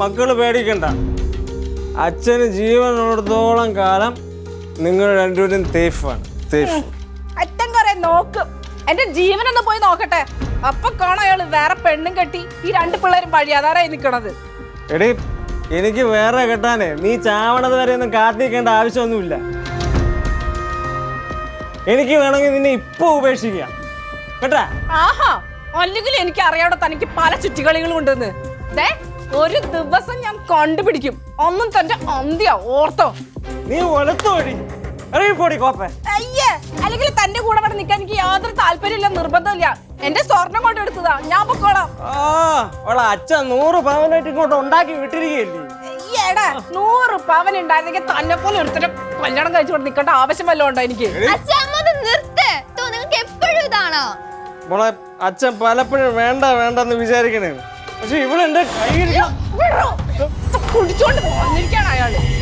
മക്കൾ പേടിക്കണ്ട. അച്ഛന് ജീവനുള്ളിടത്തോളം കാലം നിങ്ങൾ രണ്ടുപേരും തേഫാണ്. തേഫ്. അറ്റം കുറെ നോക്കും. എന്റെ ജീവനൊന്ന് പോയി നോക്കട്ടെ. അപ്പൊ കാണാം അയാൾ വേറെ പെണ്ണും കെട്ടി ഈ രണ്ട് പിള്ളേരും വഴിയാതാരായി നിൽക്കണത് എടി എനിക്ക് വേറെ കെട്ടാനേ നീ ചാവണത് വരെ ഒന്നും കാത്തിരിക്കേണ്ട ആവശ്യമൊന്നുമില്ല. എനിക്ക് വേണമെങ്കിൽ നിന്നെ ഇപ്പൊ ഉപേക്ഷിക്കാം. കേട്ടാ? ആഹാ അല്ലെങ്കിൽ എനിക്ക് അറിയാവിടെ തനിക്ക് പല ചുറ്റിക്കളികളും ഉണ്ടെന്ന്. ദേ ഒരു ദിവസം ഞാൻ കണ്ടുപിടിക്കും. ഒന്നും തന്റെ അന്ത്യ ഓർത്തോ. നീ ഒലത്തോടി വഴി ഇറങ്ങിപ്പോടി കോപ്പേ. അയ്യേ അല്ലെങ്കിൽ തന്റെ കൂടെ അവിടെ നിൽക്കാൻ എനിക്ക് യാതൊരു താല്പര്യമില്ല നിർബന്ധമില്ല. എന്റെ സ്വർണം കൊണ്ട് എടുത്തതാ. ഞാൻ പൊക്കോളാം. അച്ഛൻ നൂറ് പവനായിട്ട് ഇങ്ങോട്ട് ഉണ്ടാക്കി വിട്ടിരിക്കുകയല്ലേ? ഏടാ നൂറ് പവൻ ഉണ്ടായിരുന്നെങ്കിൽ തന്നെ പോലെ ഒരുത്തരം കല്യാണം കഴിച്ചുകൊണ്ട് നിൽക്കേണ്ട ആവശ്യം വല്ലതും ഉണ്ടോ എനിക്ക്? എപ്പോഴും ഇതാണോ? മോളെ അച്ഛൻ പലപ്പോഴും വേണ്ട വേണ്ടെന്ന് വിചാരിക്കണേ. പക്ഷെ ഇവളെന്റെ കൈ കുടിച്ചോണ്ട് വന്നിരിക്കാണ് അയാൾ.